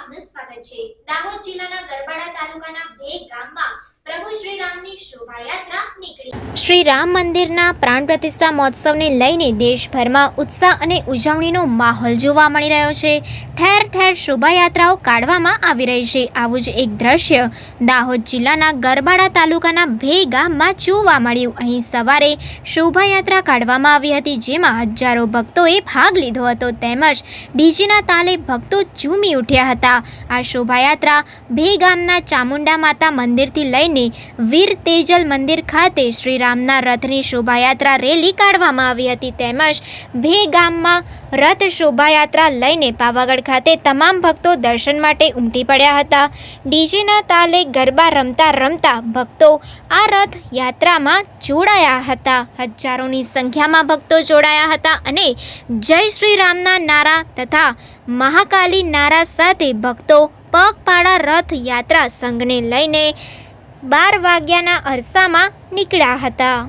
આપનું સ્વાગત છે. દાહોદ જિલ્લાના ગરબાડા તાલુકાના ભેગ ગામમાં શ્રી રામ મંદિરના પ્રાણ પ્રતિષ્ઠા મહોત્સવને લઈને દેશભરમાં ઉત્સાહ અને ઉજવણીનો માહોલ જોવા મળી રહ્યો છે. ઠેર ઠેર શોભાયાત્રાઓ કાઢવામાં આવી રહી છે. આવું જ એક દ્રશ્ય દાહોદ જિલ્લાના ગરબાડા તાલુકાના ભે ગામમાં જોવા મળ્યું. અહીં સવારે શોભાયાત્રા કાઢવામાં આવી હતી, જેમાં હજારો ભક્તોએ ભાગ લીધો હતો. તેમજ ડીજીના તાલે ભક્તો ઝૂમી ઉઠ્યા હતા. આ શોભાયાત્રા ભે ગામના ચામુંડા માતા મંદિરથી લઈને વીર તેજલ મંદિર ખાતે શ્રીરામના રથની શોભાયાત્રા રેલી કાઢવામાં આવી હતી તેમજ ભે ગામમાં રથ શોભાયાત્રા લઈને પાવાગઢ ખાતે તમામ ભક્તો દર્શન માટે ઉમટી પડ્યા હતા. ડીજેના તાલે ગરબા રમતા રમતા ભક્તો આ રથ યાત્રામાં જોડાયા હતા. હજારોની સંખ્યામાં ભક્તો જોડાયા હતા અને જય શ્રી રામના નારા તથા મહાકાલી નારા સાથે ભક્તો પગપાળા રથ યાત્રા સંઘને લઈને બાર વાગ્યાના અરસામાં નીકળ્યા હતા.